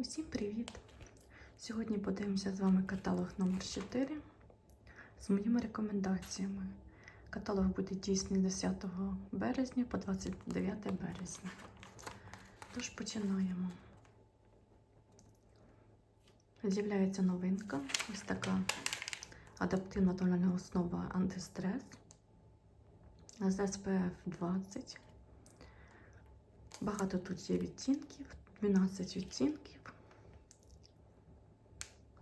Усім привіт! Сьогодні подивимося з вами каталог номер 4 з моїми рекомендаціями. Каталог буде дійсний 10 березня по 29 березня. Тож починаємо. З'являється новинка. Ось така адаптивна тональна основа антистрес з SPF 20. Багато тут є відтінків, 12 відтінків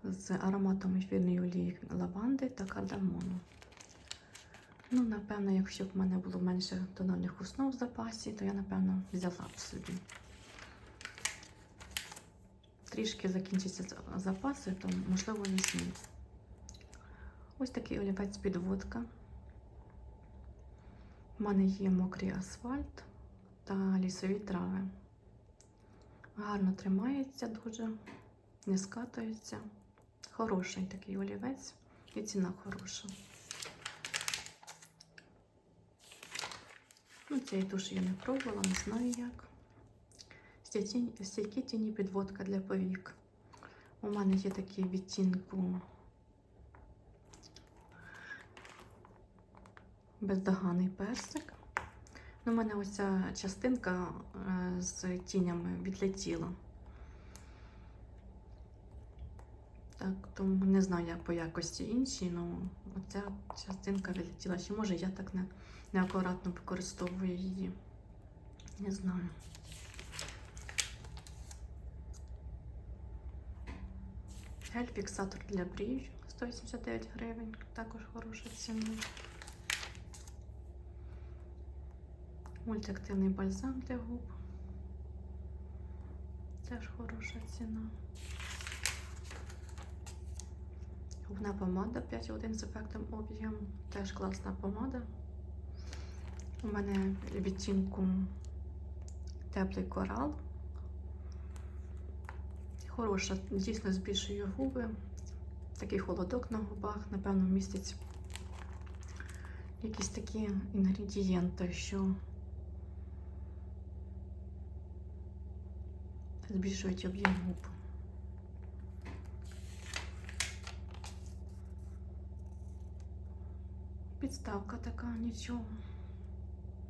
з ароматом ефірної олії лаванди та кардамону. Ну, напевно, якщо б в мене було менше тональних основ в запасі, то я, напевно, взяла б собі. Трішки закінчаться запаси, то, можливо, візьму. Ось такий олівець підводка. У мене є мокрий асфальт та лісові трави. Гарно тримається дуже, не скатується. Хороший такий олівець і ціна хороша. Ну, Цей туш я не пробувала, не знаю як. Стійкі тіні підводка для повік. У мене є такий відтінку бездоганий персик. У мене ось ця частинка е, з тінями відлетіла. Так, тому не знаю, як по якості інші, але оця частинка відлетіла. Чи може я так не, неакуратно використовую її? Не знаю. Гель-фіксатор для брів 189 гривень, також хороша ціна. Мультиактивний бальзам для губ. Теж хороша ціна. Губна помада 5,1 з ефектом об'єм. Теж класна помада. У мене відтінку теплий корал. Хороша, дійсно збільшує губи. Такий холодок на губах, напевно, містить якісь такі інгредієнти, що збільшують об'єм губ. Підставка така, нічого.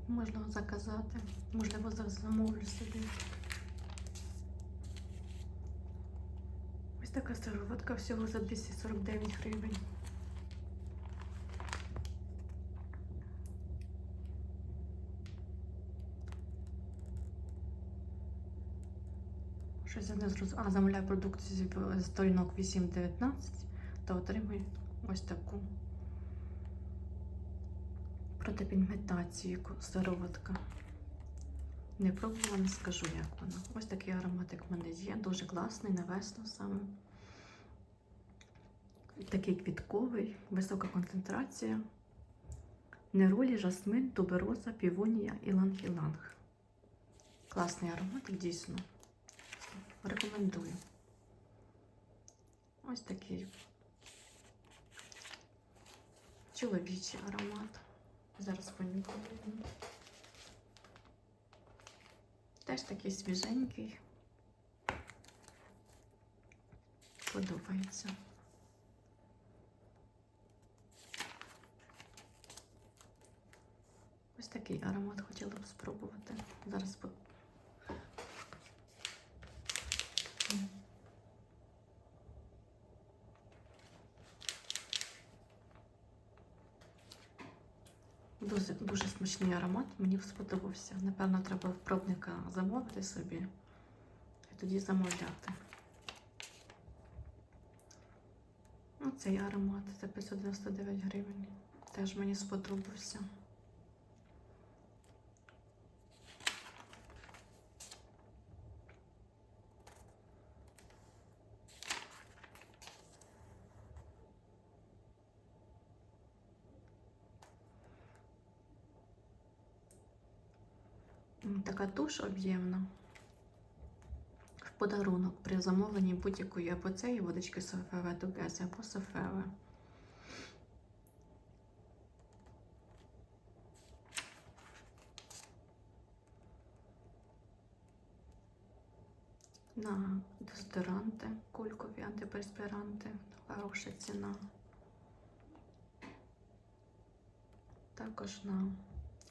Можна заказати, можливо, замовлю собі. Ось така сироватка всього за 249 гривень. Щось я не зрозуміла. А, замовляю продукцію з сторінок 8.19 та отримую ось таку протипігментацію сироватка. Не пробувала, не скажу, як вона. Ось такий ароматик в мене є, дуже класний, на весну саме. Такий квітковий, висока концентрація. Неролі, жасмин, тубероза, півонія і ланг-іланг. Класний ароматик, дійсно. Рекомендую. Ось такий чоловічий аромат. Зараз понюхаю. Теж такий свіженький. Подобається. Ось такий аромат хотіла б спробувати. Зараз по... Дуже, дуже аромат, мені сподобався. Напевно, треба в пробника замовити собі і тоді замовляти. Оцей аромат за 599 гривень. Теж мені сподобався. Така туш об'ємна. В подарунок при замовленні будь-якої або цієї водички Софеве Тугези, або Софеве. на дезодоранти, кулькові антиперспіранти. Хороша ціна. Також на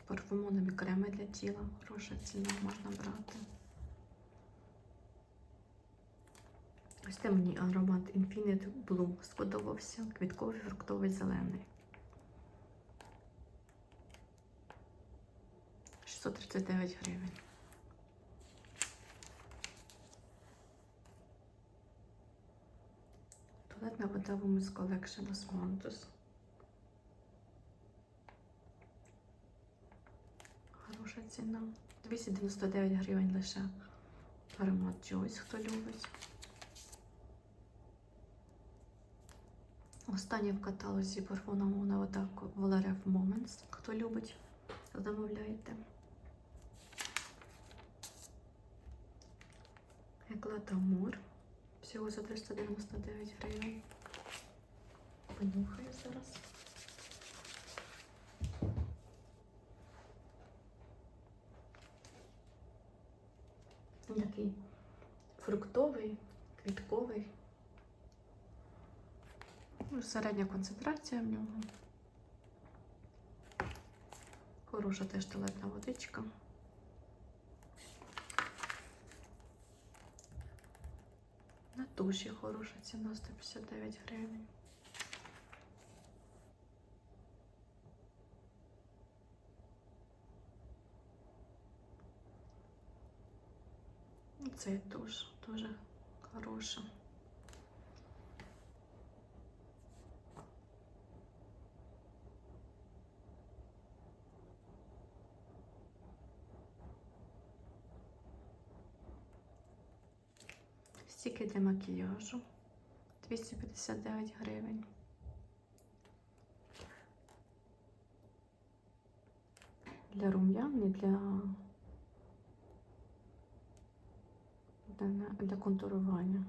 парфумонові креми для тіла. Хороша ціна можна брати. Ось це мені аромат Infinite Blue сподобався. Квітковий, фруктовий, зелений. 639 гривень. Туалетна вода Women's Collection Osmanthus. Хороша ціна. 299 гривень лише аромат Joyce, хто любить. Останнє в каталозі парфумована вода Valeria Moments. Хто любить, замовляйте. Еклата Мур. Всього за 399 гривень. Понюхаю зараз. Він Такий фруктовий, квітковий. Ну, Середня концентрація в нього. Хороша теж туалетна водичка. На туші хороша ціна 159 гривень. Цей туш дуже хороша. Стільки для макіяжу 259 гривень. Для рум'ян і для, для, контурування.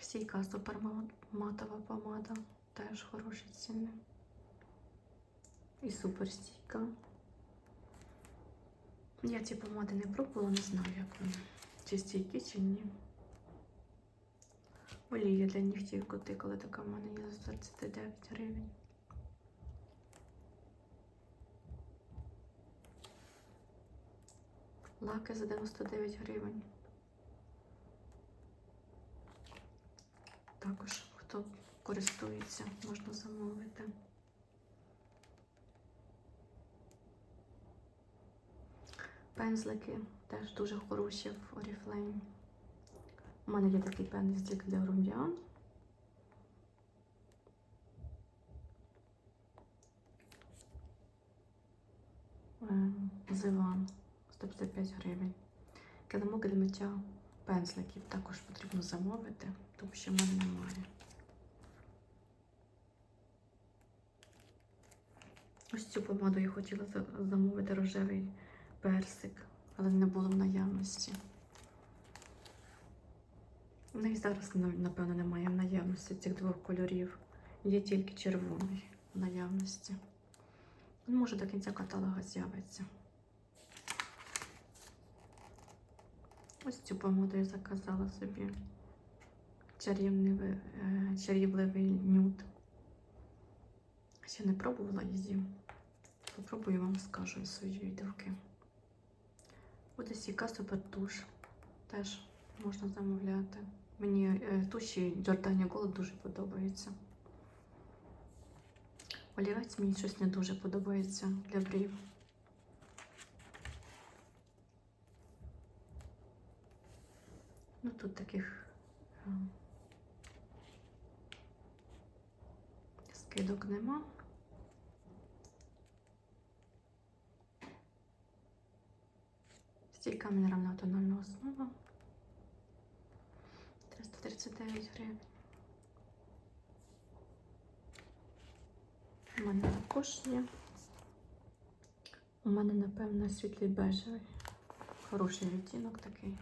Стійка суперматова помада, теж хороші ціни. І суперстійка. Я ці помади не пробувала, не знаю, як вони. Чи стійкі, чи ні. Олія для нігтів котикали така в мене є за 39 гривень. Лаки за 99 гривень. Також, хто користується, можна замовити. Пензлики теж дуже хороші в Oriflame. У мене є такий пензлик для рум'ян. Зиван 155 гривень. Килимок для миття пензликів також потрібно замовити, тому що в мене немає. Ось цю помаду я хотіла замовити рожевий персик, але не було в наявності. У них зараз, напевно, немає в наявності цих двох кольорів. Є тільки червоний в наявності. Ну, Може, до кінця каталога з'явиться. Ось цю помаду я заказала собі. Чарівний, ви- е, чарівливий нюд. Ще не пробувала її. Попробую вам скажу із свої відгуки. Буде сіка супертуш. Теж можна замовляти. Мені е, туші Джордані Голд дуже подобається. Олівець мені щось не дуже подобається для брів. Ну тут таких скидок нема. Стійка мінеральна тональна основа. 339 гривень. У мене також є. У мене, напевно, світлий бежевий. Хороший відтінок такий.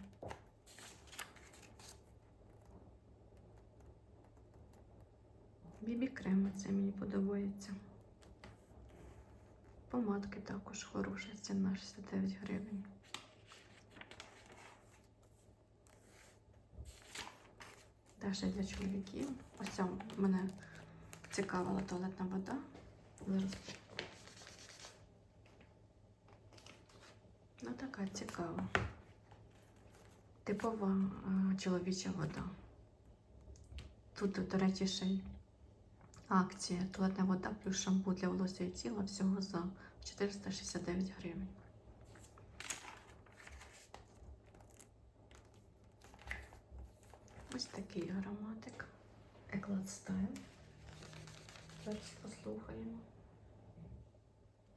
Бібі крем це мені подобається. Помадки також хороша ціна 69 гривень. Теж для чоловіків. Ось ця мене цікавила туалетна вода. Зараз. Ну, така цікава. Типова е, чоловіча вода. Тут, до речі, ще Акція туалетна вода плюс шампу для волосся і тіла всього за 469 гривень. Ось такий ароматик. Еклад Стайл. Зараз послухаємо.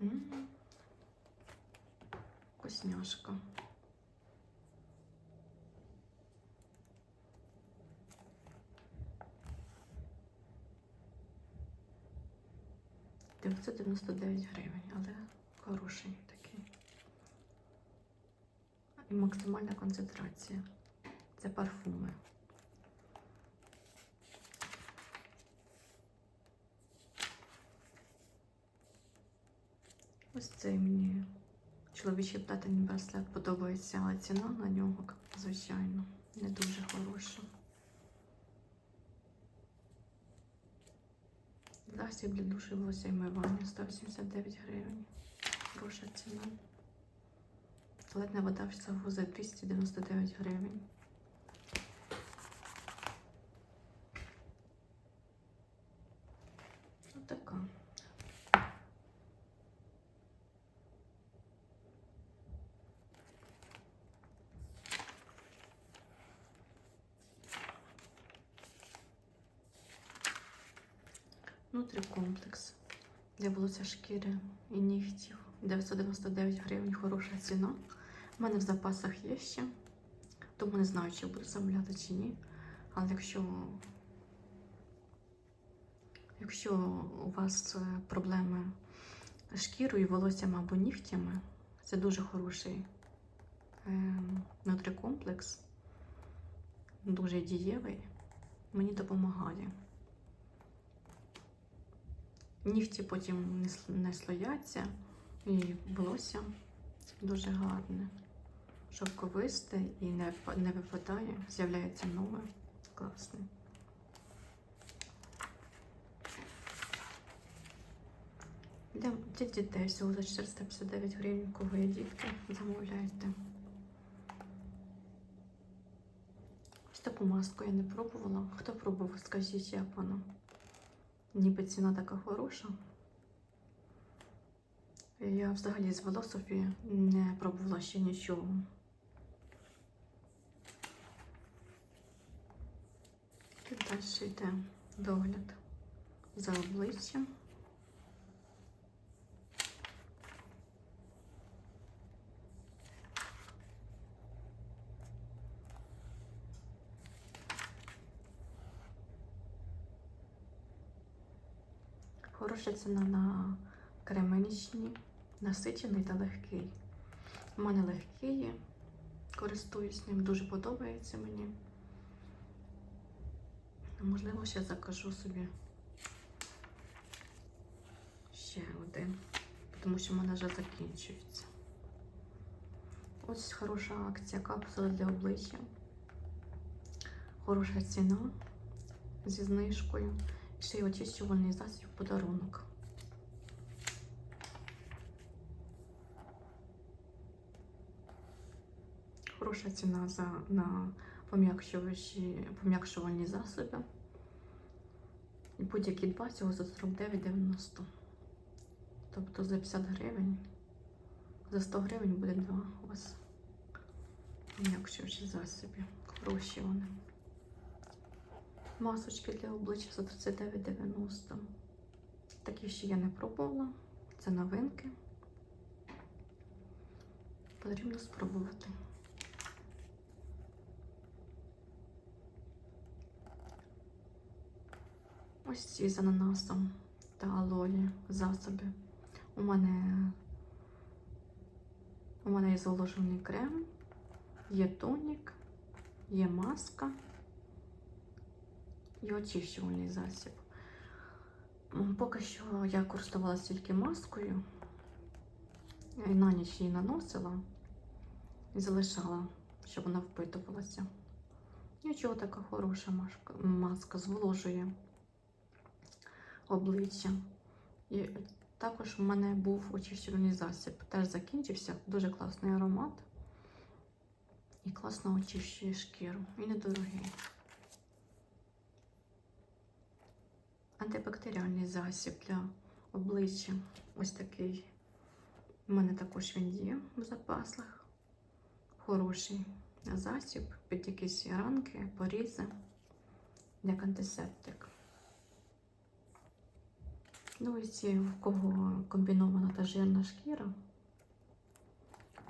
М -м 999 гривень, але хороший такий. І максимальна концентрація. Це парфуми. Ось цей мені чоловічий плетений браслет подобається, але ціна на нього, звичайно, не дуже хороша. Засіб для душі волосся і мивання 189 гривень. Хороша ціна. Туалетна вода всього за 299 гривень. Ось така. Нутрикомплекс для волосся шкіри і нігтів. 999 гривень хороша ціна. У мене в запасах є ще, тому не знаю, чи буду замовляти чи ні. Але якщо, якщо у вас е, проблеми з шкірою, волоссям або нігтями, це дуже хороший е, нутрикомплекс, дуже дієвий, мені допомагає. Нігті потім не, слояться, і волосся дуже гарне. Шовковисте і не, випадає, з'являється нове. Класне. Для, дітей всього за 459 гривень, кого є дітки, замовляйте. Ось таку маску я не пробувала. Хто пробував, скажіть, як вона? Ніби ціна така хороша. Я взагалі з Велософі не пробувала ще нічого. І далі йде догляд за обличчям. Ціна на кременічні, насичений та легкий. У мене легкий є, користуюсь ним, дуже подобається мені. Можливо, ще закажу собі ще один, тому що в мене вже закінчується. Ось хороша акція капсула для обличчя. Хороша ціна зі знижкою. Ще й очищувальний засіб подарунок. Хороша ціна за, на пом'якшувальні засоби. Будь-які два цього за 49,90. Тобто за 50 гривень, за 100 гривень буде два у вас пом'якшувачі засоби. Хороші вони. Масочки для обличчя за 39,90. Такі ще я не пробувала. Це новинки. Потрібно спробувати. Ось ці з ананасом та алої засоби. У мене у мене є зволожений крем, є тонік, є маска і очищувальний засіб. Поки що я користувалася тільки маскою, Я на ніч її наносила і залишала, щоб вона впитувалася. Нічого така хороша маска зволожує обличчя. І також в мене був очищувальний засіб. Теж закінчився. Дуже класний аромат. І класно очищує шкіру. І недорогий. Антибактеріальний засіб для обличчя. Ось такий. У мене також він є в запасах. Хороший засіб під якісь ранки, порізи, як антисептик. Ну ці, в кого комбінована та жирна шкіра,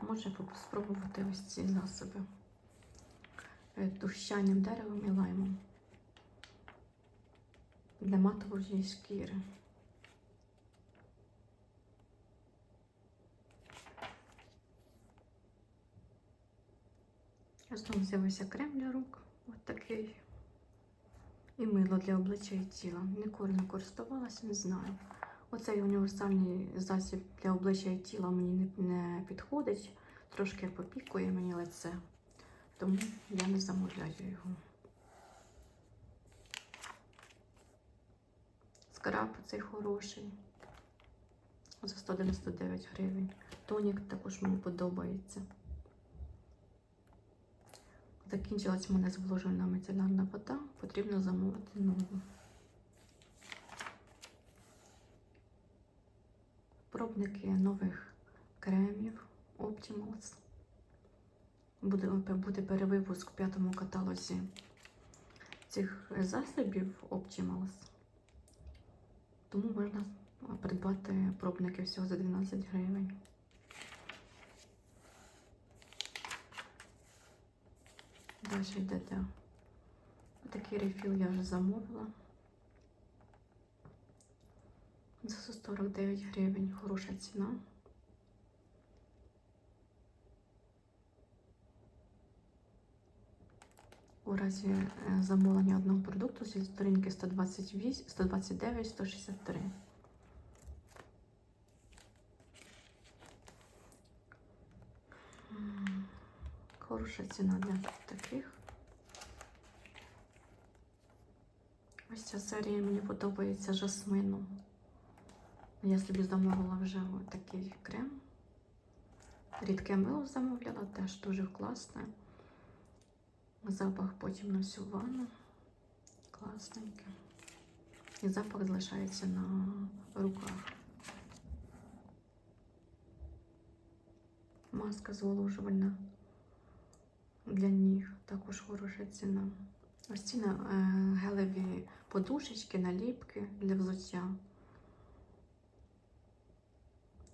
може спробувати ось ці засоби Е, тущаним деревом і лаймом для матової шкіри. Знову з'явився крем для рук. Ось такий. І мило для обличчя і тіла. Ніколи не користувалася, не знаю. Оцей універсальний засіб для обличчя і тіла мені не, підходить. Трошки попікує мені лице. Тому я не замовляю його. Скраб цей хороший. За 199 гривень. Тонік також мені подобається. Закінчилась в мене зволожена міцелярна вода, потрібно замовити нову. Пробники нових кремів Optimals. Буде, буде перевипуск в п'ятому каталозі цих засобів Optimals. Тому можна придбати пробники всього за 12 гривень. Далі йдете. Такий рефіл я вже замовила. За 149 гривень хороша ціна. У разі е, замовлення одного продукту зі сторінки 128, 129, 163. М, Хороша ціна для таких. Ось ця серія мені подобається жасмину. Я собі замовила вже такий крем. Рідке мило замовляла, теж дуже класне. Запах потім на всю ванну. Класненький. І запах залишається на руках. Маска зволожувальна для ніг, також хороша ціна. Ось ці е, гелеві подушечки, наліпки для взуття.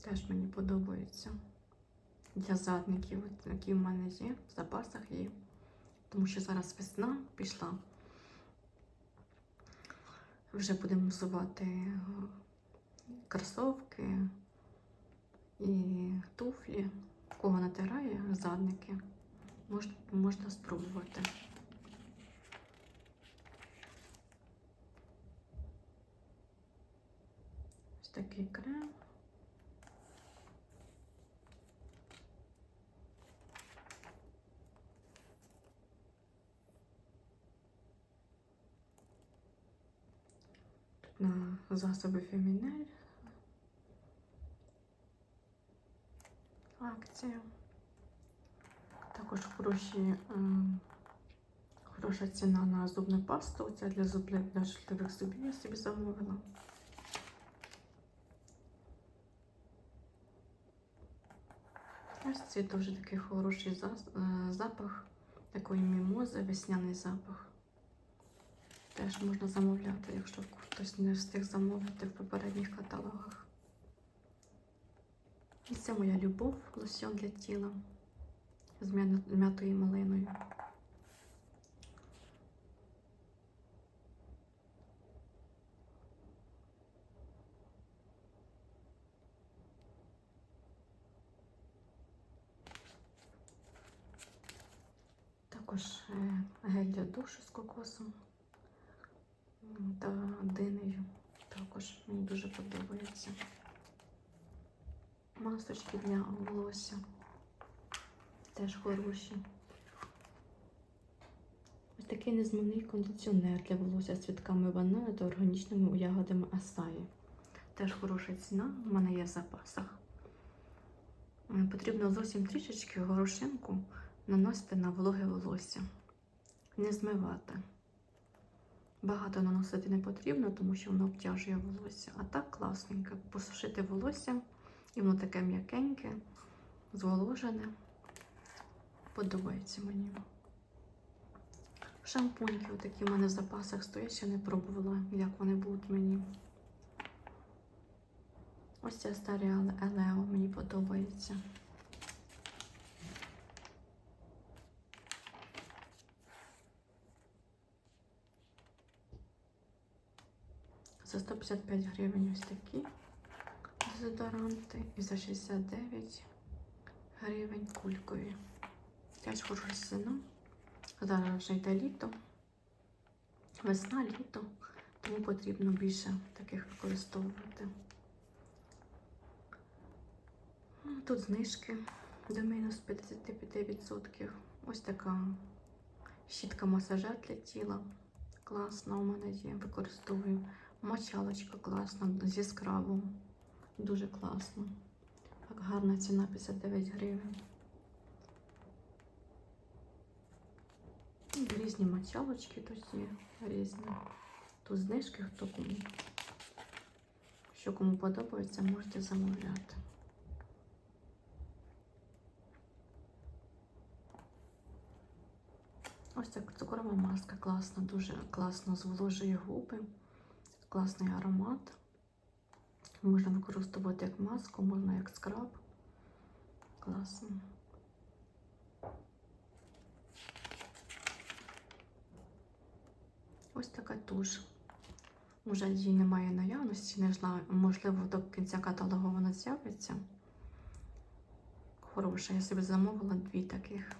Теж мені подобаються. Для задників, які в мене є, в запасах є. Тому що зараз весна пішла. Вже будемо взувати е, кросовки і туфлі. Кого натирає задники, можна, можна спробувати. Ось такий крем. Тут на засоби Фемінель. Акція. Також хороші, ем, хороша ціна на зубну пасту. Це для шкірих зубів я собі замовила. Ось це дуже такий хороший е, запах, такої мімози, весняний запах. Теж можна замовляти, якщо хтось не встиг замовити в попередніх каталогах. І це моя любов, лосьон для тіла з м'ятою малиною. Також е, гель для душу з кокосом та динею. Також мені дуже подобається. масочки для волосся. Теж хороші. Ось такий незмивний кондиціонер для волосся з цвітками банана та органічними ягодами асаї. Теж хороша ціна, в мене є в запасах. Потрібно зовсім трішечки горошинку наносити на вологе волосся. Не змивати. Багато наносити не потрібно, тому що воно обтяжує волосся. А так класненько. Посушити волосся, і воно таке м'якеньке, зволожене. Подобається мені. Шампуньки отакі в мене в запасах стоять, ще не пробувала, як вони будуть мені. Ось ця старі Елео мені подобається. За 155 гривень ось такі дезодоранти і за 69 гривень кулькові. Теж хороша ціна. Зараз вже йде літо, весна, літо, тому потрібно більше таких використовувати. Ну, Тут знижки до мінус 55%. Ось така щітка масажер для тіла. Класна у мене є, використовую. Мочалочка класна зі скрабом. Дуже класно. Так, гарна ціна 59 гривень. Різні мочалочки тут є, різні. Тут знижки, хто кому. Що кому подобається, можете замовляти. Ось так цукрова маска класна, дуже класно зволожує губи, класний аромат. Можна використовувати як маску, можна як скраб. Класно. Ось така туш. Уже її немає наявності, можливо, до кінця каталогу вона з'явиться. Хороша, я собі замовила дві таких.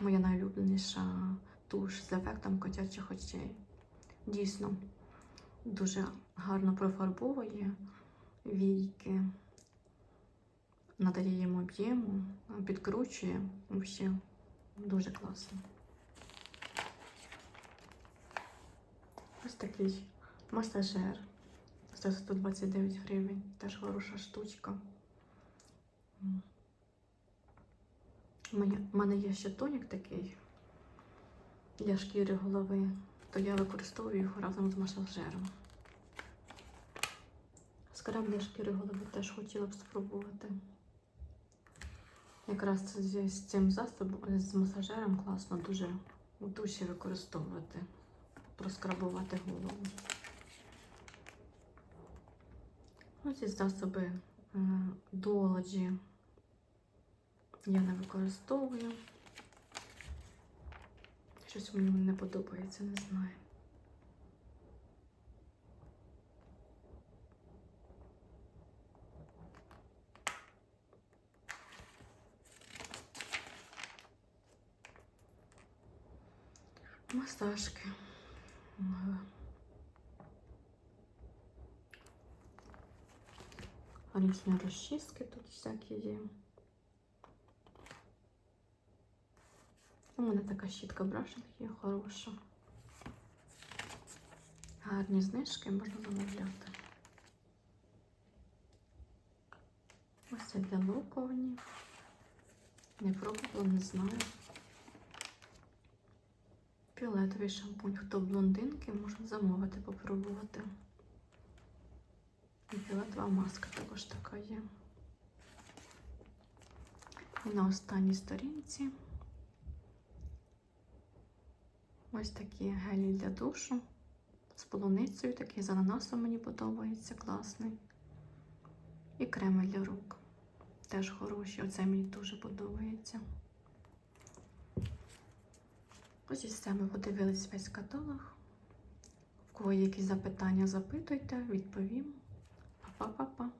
Моя найулюбленіша туш з ефектом котячих очей. Дійсно, дуже гарно профарбовує війки, надає їм об'єму, підкручує. Взагалі, дуже класно. Ось такий масажер за 129 гривень. Теж хороша штучка. У мене, є ще тонік такий для шкіри голови, то я використовую його разом з масажером. Скраб для шкіри голови теж хотіла б спробувати. Якраз з цим засобом, з масажером класно дуже у душі використовувати, проскрабувати голову. Ось ці засоби долоджі я не використовую. Щось мені не подобається, не знаю. Масажки. Ага. Різні розчистки тут всякі є. У мене така щітка брашинг є хороша. Гарні знижки можна замовляти. Ось це для локовані. Не пробувала, не знаю. Фіолетовий шампунь. Хто блондинки, можна замовити, попробувати. І фіолетова маска також така є. І на останній сторінці ось такі гелі для душу з полуницею, такий з ананасом мені подобається, класний. І креми для рук. Теж хороші. Оце мені дуже подобається. Ось і все, ми подивились весь каталог. В кого є якісь запитання, запитуйте, відповім. Па-па-па-па.